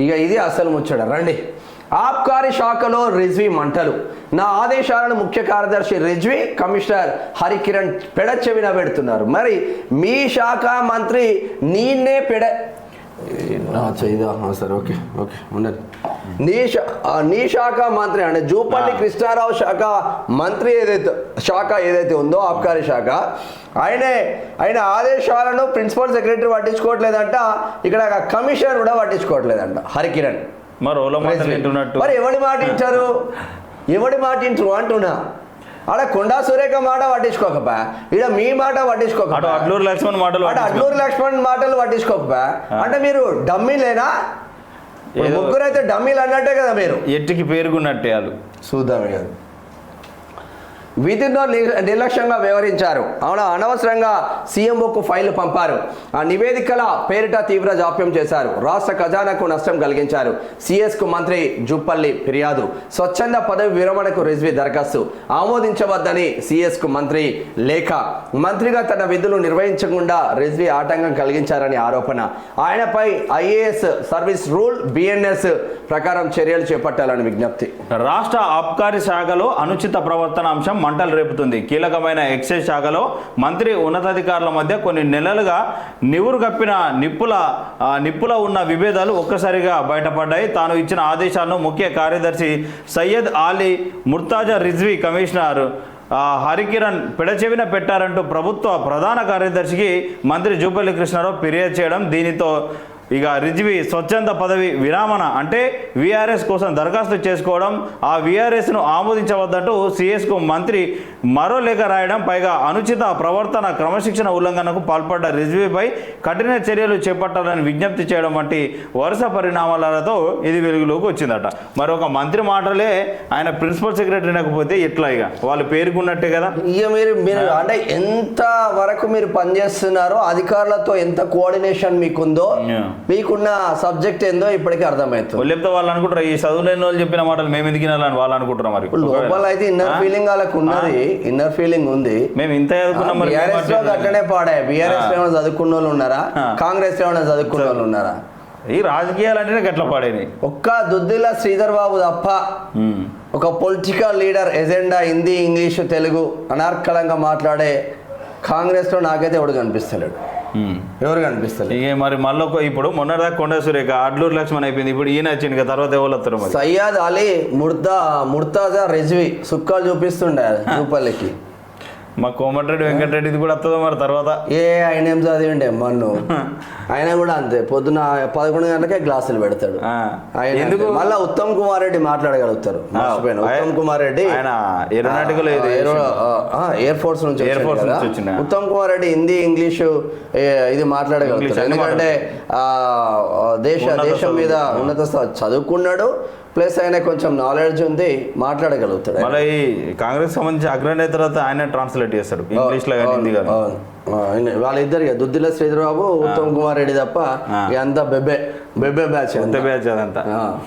ఇక ఇది అసలు ముచ్చట. రండి. ఆబ్కారీ శాఖలో రిజ్వీ మంటలు. నా ఆదేశాలను ముఖ్య కార్యదర్శి రిజ్వీ కమిషనర్ హరికిరణ్ పెడ చెవిన పెడుతున్నారు. మరి మీ శాఖ మంత్రి నీన్నే పెడ ఇదా. సరే ఓకే ఓకే ఉండండి. నీ నీ శాఖ మంత్రి అంటే జూపల్లి కృష్ణారావు శాఖ మంత్రి ఏదైతే శాఖ ఏదైతే ఉందో ఆబ్కారీ శాఖ ఆయనే ఆయన ఆదేశాలను ప్రిన్సిపల్ సెక్రటరీ పట్టించుకోవట్లేదంట ఇక్కడ కమిషనర్ కూడా పట్టించుకోవట్లేదంట హరికిరణ్. మరి వింటున్నట్టు మరి ఎవడి మాట వింటారు ఎవడి మాట వింటారు అంటున్నా? ఆడ కొండా సురేఖ మాట పట్టించుకోకపా. ఈడ మీ మాట పట్టించుకోక అడ్లూరు లక్ష్మణ్ మాటలు అటు అడ్లూరు లక్ష్మణ్ మాటలు పట్టించుకోకపా. అంటే మీరు డమ్మీలేనా ముగ్గురు అయితే డమ్మీలు అన్నట్టే కదా మీరు. ఎట్టికి పేరుకున్నట్టే వాళ్ళు. చూద్దాం ఇక. విధుల్లో నిర్లక్ష్యంగా వ్యవహరించారు. అవునా? అనవసరంగా సీఎంఓకు ఫైల్ పంపారు. ఆ నివేదికల పేరిట తీవ్ర జాప్యం చేశారు. రాష్ట్ర ఖజానాకు నష్టం కలిగించారు. సిఎస్కు మంత్రి జుప్పల్లి ఫిర్యాదు. స్వచ్ఛంద పదవి విరమణకు రిజ్వి దరఖాస్తు. ఆమోదించవద్దని సిఎస్కు మంత్రి లేఖ. మంత్రిగా తన విధులు నిర్వహించకుండా రిజ్వి ఆటంకం కలిగించారని ఆరోపణ. ఆయనపై ఐఏఎస్ సర్వీస్ రూల్ బిఎన్ఎస్ ప్రకారం చర్యలు చేపట్టాలని విజ్ఞప్తి. రాష్ట్ర ఆబ్కారీ శాఖలో అనుచిత ప్రవర్తన అంశం మంటలు రేపుతుంది. కీలకమైన ఎక్సైజ్ శాఖలో మంత్రి ఉన్నతాధికారుల మధ్య కొన్ని నెలలుగా నివురు కప్పిన నిప్పుల నిప్పుల ఉన్న విభేదాలు ఒక్కసారిగా బయటపడ్డాయి. తాను ఇచ్చిన ఆదేశాలను ముఖ్య కార్యదర్శి సయ్యద్ ఆలీ ముర్తాజా రిజ్వీ కమిషనర్ హరికిరణ్ పెడచెవిన పెట్టారంటూ ప్రభుత్వ ప్రధాన కార్యదర్శికి మంత్రి జూపల్లి కృష్ణారావు ఫిర్యాదు చేయడం దీనితో ఇక రిజ్వి స్వచ్ఛంద పదవి విరామణ అంటే విఆర్ఎస్ కోసం దరఖాస్తు చేసుకోవడం ఆ విఆర్ఎస్ను ఆమోదించవద్దంటూ సిఎస్కు మంత్రి మరో లేఖ రాయడం పైగా అనుచిత ప్రవర్తన క్రమశిక్షణ ఉల్లంఘనకు పాల్పడ్డ రిజ్వీపై కఠిన చర్యలు చేపట్టాలని విజ్ఞప్తి చేయడం వంటి వరుస పరిణామాలతో ఇది వెలుగులోకి వచ్చిందట. మరి ఒక మంత్రి మాటలే ఆయన ప్రిన్సిపల్ సెక్రటరీ లేకపోతే ఎట్లా ఇక? వాళ్ళు పేరుకున్నట్టే కదా? ఇక మీరు మీరు అంటే ఎంత వరకు మీరు పనిచేస్తున్నారో అధికారులతో ఎంత కోఆర్డినేషన్ మీకుందో. మీకున్న సబ్జెక్ట్ ఏందో ఇప్పటికీ అర్థమవుతుంది చెప్తే వాళ్ళు అనుకుంటారు ఈ చదువులేని వాళ్ళు చెప్పిన మాటలు మేము ఎందుకు వినాలని వాళ్ళు అనుకుంటారు మరి? లోపల అయితే ఇన్నర్? ఫీలింగ్ వాళ్ళకు ఉన్నది ఇన్నర్ ఫీలింగ్ ఉంది. మేము ఇంత చదువుకున్నాం బీఆర్ఎస్లో అట్లే అట్లనే పాడే బీఆర్ఎస్లో ఏమైనా చదువుకున్న వాళ్ళు ఉన్నారా. కాంగ్రెస్లో ఏమైనా చదువుకున్న వాళ్ళు ఉన్నారా? ఈ రాజకీయాలు అంటేనే గట్ల పాడేది ఒక్క దుద్దిల్ల శ్రీధర్ బాబు తప్ప ఒక political leader agenda Hindi English Telugu అనార్కలంగా మాట్లాడే కాంగ్రెస్లో నాకైతే ఎవడు కనిపిస్తలేడు. ఎవరు కనిపిస్తలేడు ఇక మరి మళ్ళీ ఇప్పుడు మొన్నటిదాకా కొండ సురేఖ అడ్లూరు లక్ష్మణ్ అయిపోయింది. ఇప్పుడు ఈయన వచ్చింది తర్వాత ఎవరు వస్తారు మరి? సయ్యాద్ అలీ ముర్తా ముర్తాజా రెజ్వి సుక్కాలు చూపిస్తుండే జూపల్లికి మా కోమటిరెడ్డి వెంకటరెడ్డిది కూడా వస్తుందో మరి తర్వాత. ఏ ఆయన ఏం చదివిండే? మన్ను. ఆయన కూడా అంతే. పొద్దున పదకొండు గంటలకే గ్లాసులు పెడతాడు. ఎందుకు? మళ్ళా ఉత్తమ్ కుమార్ రెడ్డి మాట్లాడగలుగుతారు. ఉత్తమ్ కుమార్ రెడ్డి ఆయన ఏరోనాటికల్ ఎయిర్ ఫోర్స్ నుంచి Force కదా. నుంచి. ఉత్తమ్ కుమార్ రెడ్డి హిందీ ఇంగ్లీషు ఇది మాట్లాడగలుగుతారు ఎందుకంటే దేశ దేశం మీద. ఉన్నత చదువుకున్నాడు. ప్లస్ ఆయన కొంచెం నాలెడ్జ్ ఉంది మాట్లాడగలుగుతాడు. మళ్ళీ ఈ కాంగ్రెస్ సంబంధించి అగ్రనేత తర్వాత ఆయన ట్రాన్స్లేట్ చేస్తాడు ఇంగ్లీష్లో కానీ. హిందీ కానీ వాళ్ళిద్దరు దుద్దిల శ్రీధరబాబు ఉత్తమ్ కుమార్ రెడ్డి తప్ప అంతా బెబ్బే బెబ్బే బ్యాచ్ ఎంత బ్యాచ్ అదంతా.